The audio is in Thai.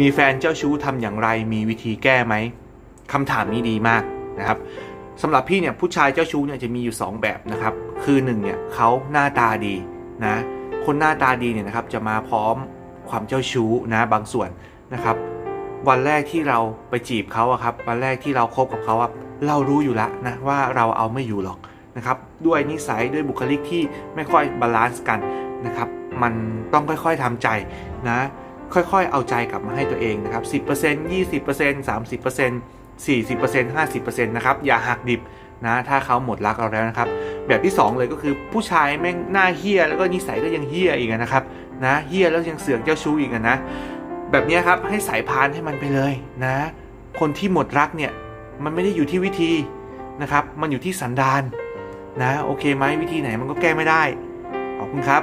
มีแฟนเจ้าชู้ทำอย่างไร มีวิธีแก้ไหมคำถามนี้ดีมากนะครับสำหรับพี่เนี่ยผู้ชายเจ้าชู้เนี่ยจะมีอยู่ 2 แบบนะครับ คือหนึ่งเนี่ยเขาหน้าตาดีนะคนหน้าตาดีเนี่ยนะครับจะมาพร้อมความเจ้าชู้นะบางส่วนนะครับ วันแรกที่เราไปจีบเขาอะครับวันแรกที่เราคบกับเขาอะเรารู้อยู่แล้วนะว่าเราเอาไม่อยู่หรอกนะครับด้วยนิสัยด้วยบุคลิกที่ไม่ค่อยบาลานซ์กันนะครับ มันต้องค่อยๆทำใจนะ ค่อยๆ เอาใจกลับมาให้ตัวเองนะครับ 10% 20% 30% 40% 50%นะครับอย่าหักดิบนะถ้าเขาหมดรักเราแล้วนะครับ แบบที่ 2 เลยก็คือผู้ชายแม่งหน้าเฮี้ยแล้วก็นิสัยก็ยังเฮี้ยอีกนะครับนะเฮี้ยแล้วยังเสือกเจ้าชู้อีกนะ แบบนี้ครับให้สายพานให้มันไปเลยนะ คนที่หมดรักเนี่ยมันไม่ได้อยู่ที่วิธีนะครับ มันอยู่ที่สันดานนะโอเคไหมวิธีไหนมันก็แก้ไม่ได้ขอบคุณครับ